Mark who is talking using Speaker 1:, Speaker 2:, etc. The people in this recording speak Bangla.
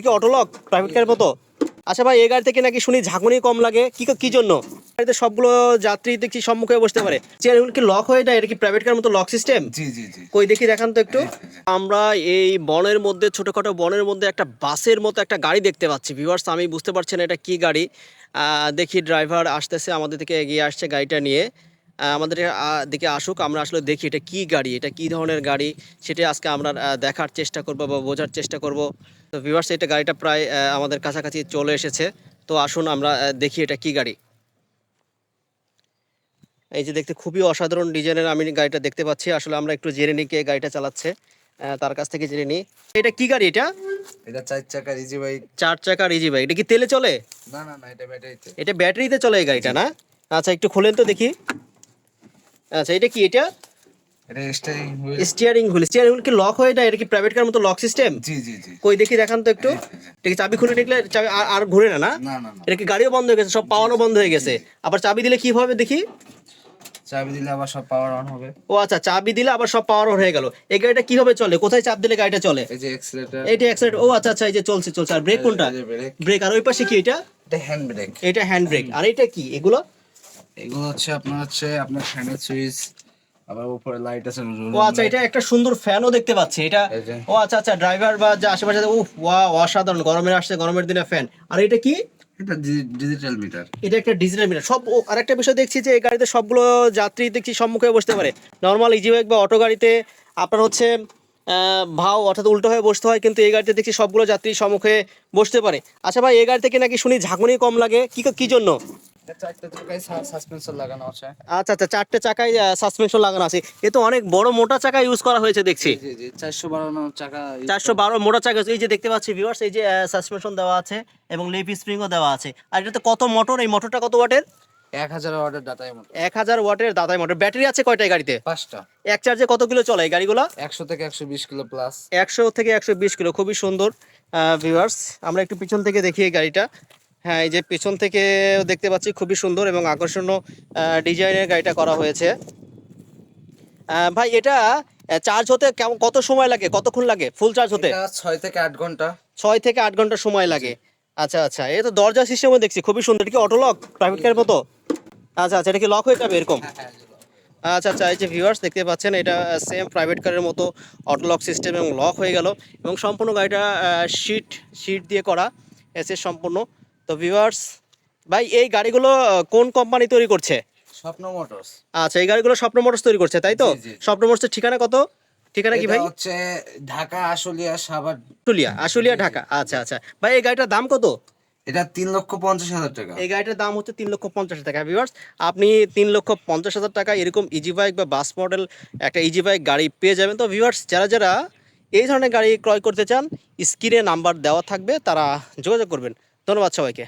Speaker 1: এটা কি অটোলক প্রাইভেট কারের মতো? আচ্ছা ভাই এই গাড়ি থেকে নাকি শুনি ঝাঁকুনি কম লাগে? কি কি জন্য? গাড়িতে সবগুলো যাত্রী দেখছি সম্মুখে বসতে পারে। চেয়ারগুলো কি লক হয়ে যায়? এটা কি প্রাইভেট কারের মতো লক সিস্টেম
Speaker 2: জি জি জি।
Speaker 1: কই দেখি দেখান তো একটু। আমরা এই বনের মধ্যে ছোটখাটো বনের মধ্যে একটা বাসের মতো একটা গাড়ি দেখতে পাচ্ছি। ভিউয়ার্স আমি বুঝতে পারছি না এটা কি গাড়ি। আহ, দেখি ড্রাইভার আসতেছে আমাদের দিকে এগিয়ে আসছে গাড়িটা নিয়ে। আমাদের দিকে আসুক আমরা আসলে দেখি এটা কি গাড়ি এটা কি ধরনের গাড়ি সেটা আজকে আমরা দেখার চেষ্টা করব বা বোঝার চেষ্টা করব। তো ভিউয়ার্স এটা গাড়িটা প্রায় আমাদের কাছাকাছি চলে এসেছে। তো আসুন আমরা দেখি এটা কি গাড়ি। এই যে দেখতে খুবই অসাধারণ ডিজাইনের আমি গাড়িটা দেখতে পাচ্ছি। আসলে আমরা একটু জেনে নিই কে গাড়িটা চালাচ্ছে। তার কাছ থেকে জেনে নিই। এটা কি গাড়ি এটা?
Speaker 2: এটা চার চাকার ইজি বাইক
Speaker 1: চার চাকার ইজি বাইক এটা কি তেলে চলে?
Speaker 2: না না না এটা ব্যাটারিতে
Speaker 1: এটা ব্যাটারিতে চলে এই গাড়িটা না? আচ্ছা একটু খোলেন তো দেখি। আচ্ছা এটা কি এটা?
Speaker 2: এটা wheel
Speaker 1: steering wheel steering wheel কি লক হয়ে যায়? এটা কি প্রাইভেট কার মতো লক সিস্টেম
Speaker 2: জি জি জি।
Speaker 1: কই দেখি দেখান তো একটু। এটা কি চাবি খুলে নিকলে চাবি আর আর ঘুরে না না? এটা কি গাড়িও বন্ধ হয়ে গেছে? সব পাওয়ানো বন্ধ হয়ে গেছে। আবার চাবি দিলে কি হবে দেখি?
Speaker 2: চাবি দিলে আবার সব পাওয়ার অন হবে।
Speaker 1: ও আচ্ছা চাবি দিলে আবার সব পাওয়ার হয়ে গেল। এই গাড়িটা কীভাবে চলে? কোথায় চাপ দিলে গাড়িটা চলে?
Speaker 2: এই যে এক্সিলেটর
Speaker 1: এইটা অ্যাক্সিডেন্ট ও আচ্ছা আচ্ছা এই যে চলছে চলছে। আর ব্রেক কোনটা?
Speaker 2: ব্রেক
Speaker 1: আর ওই পাশে কি এটা?
Speaker 2: এটা হ্যান্ড ব্রেক
Speaker 1: এটা হ্যান্ড ব্রেক আর এটা কি? এগুলো?
Speaker 2: এগুলো হচ্ছে আপনার হচ্ছে আপনার ফ্যানের সুইচ আবার উপরে লাইট আছে
Speaker 1: ও আচ্ছা এটা একটা সুন্দর ফ্যানও দেখতে পাচ্ছি এটা ও আচ্ছা আচ্ছা ড্রাইভার বা যে আশেপাশে উফ ওয়া অসাধারণ গরমের আসছে গরমের দিনে ফ্যান আর এটা কি?
Speaker 2: এটা ডিজিটাল মিটার
Speaker 1: এটা একটা ডিজিটাল মিটার সব ও, আরেকটা বিষয় দেখছি যে এই গাড়িতে সবগুলো যাত্রী দেখছি সম্মুখে বসতে পারে। নর্মাল ইজি বাইক বা অটো গাড়িতে আপনার হচ্ছে ভাও অর্থাৎ উল্টো হয়ে বসতে হয় কিন্তু এই গাড়িতে দেখছি সবগুলো যাত্রী সম্মুখে বসতে পারে। আচ্ছা ভাই এই গাড়ি থেকে নাকি শুনি ঝাঁকুনি কম লাগে? কি কি জন্য? আচ্ছা আচ্ছা চারটে চাকায় সাসপেনশন লাগানো আছে। এ তো অনেক বড় মোটা চাকা ইউজ করা হয়েছে দেখছি।
Speaker 2: চারশো বারো চাকা
Speaker 1: চারশো বারো মোটা চাকা এই যে দেখতে পাচ্ছি ভিউয়ার্স এই যে সাসপেনশন দেওয়া আছে এবং লিপ স্প্রিংও দেওয়া আছে। আর এটাতে কত মোটর এই মোটরটা কত ওয়াটের
Speaker 2: এক হাজার ওয়াটের মোটর
Speaker 1: এক হাজার ওয়াটের দাদাই মোটর ব্যাটারি আছে কয়টা এই গাড়িতে?
Speaker 2: পাঁচটা।
Speaker 1: এক চার্জে কত কিলো চলে এই গাড়িগুলো?
Speaker 2: একশো থেকে একশো বিশ কিলো প্লাস
Speaker 1: একশো থেকে একশো বিশ কিলো। খুবই সুন্দর ভিউয়ার্স আমরা একটু পিছন থেকে দেখি এই গাড়িটা। হ্যাঁ এই যে পিছন থেকে দেখতে পাচ্ছি খুবই সুন্দর এবং আকর্ষণীয় ডিজাইনের গাড়িটা করা হয়েছে। ভাই এটা চার্জ হতে কেমন কত সময় লাগে? কতক্ষণ লাগে? ফুল চার্জ হতে?
Speaker 2: ছয় থেকে আট ঘণ্টা।
Speaker 1: ছয় থেকে আট ঘণ্টা সময় লাগে। আচ্ছা আচ্ছা এই তো দরজা সিস্টেমও দেখছি খুবই সুন্দর। এটা কি অটো লক প্রাইভেট কারের মতো? আচ্ছা আচ্ছা এটা কি লক হয়ে যাবে এরকম? আচ্ছা আচ্ছা এই যে ভিউয়ার্স দেখতে পাচ্ছেন এটা সেম প্রাইভেট কারের মতো অটো লক সিস্টেম এবং লক হয়ে গেল। এবং সম্পূর্ণ গাড়িটা শিট শিট দিয়ে করা এসে সম্পূর্ণ। তো ভিউয়ার্স ভাই এই গাড়িগুলো কোন কোম্পানি তৈরি করছে?
Speaker 2: স্বপ্ন মোটরস।
Speaker 1: আচ্ছা এই গাড়িগুলো স্বপ্ন মোটরস তৈরি করছে তাই তো। স্বপ্ন মোটরসের ঠিকানা কত? ঠিকানা কি ভাই?
Speaker 2: হচ্ছে ঢাকা আশুলিয়া সাভার।
Speaker 1: আশুলিয়া আশুলিয়া ঢাকা। আচ্ছা আচ্ছা। ভাই এই গাড়িটার দাম কত?
Speaker 2: এটা তিন লক্ষ পঞ্চাশ হাজার টাকা।
Speaker 1: এই গাড়িটার দাম হচ্ছে তিন লক্ষ পঞ্চাশ হাজার টাকা ভিউয়ার্স আপনি তিন লক্ষ পঞ্চাশ হাজার টাকা এরকম ইজি বাইক বা বাস মডেল একটা ইজি বাইক গাড়ি পেয়ে যাবেন। তো ভিউয়ার্স যারা যারা এই ধরনের গাড়ি ক্রয় করতে চান স্ক্রিনে নাম্বার দেওয়া থাকবে তারা যোগাযোগ করবেন। ধন্যবাদ সবাইকে।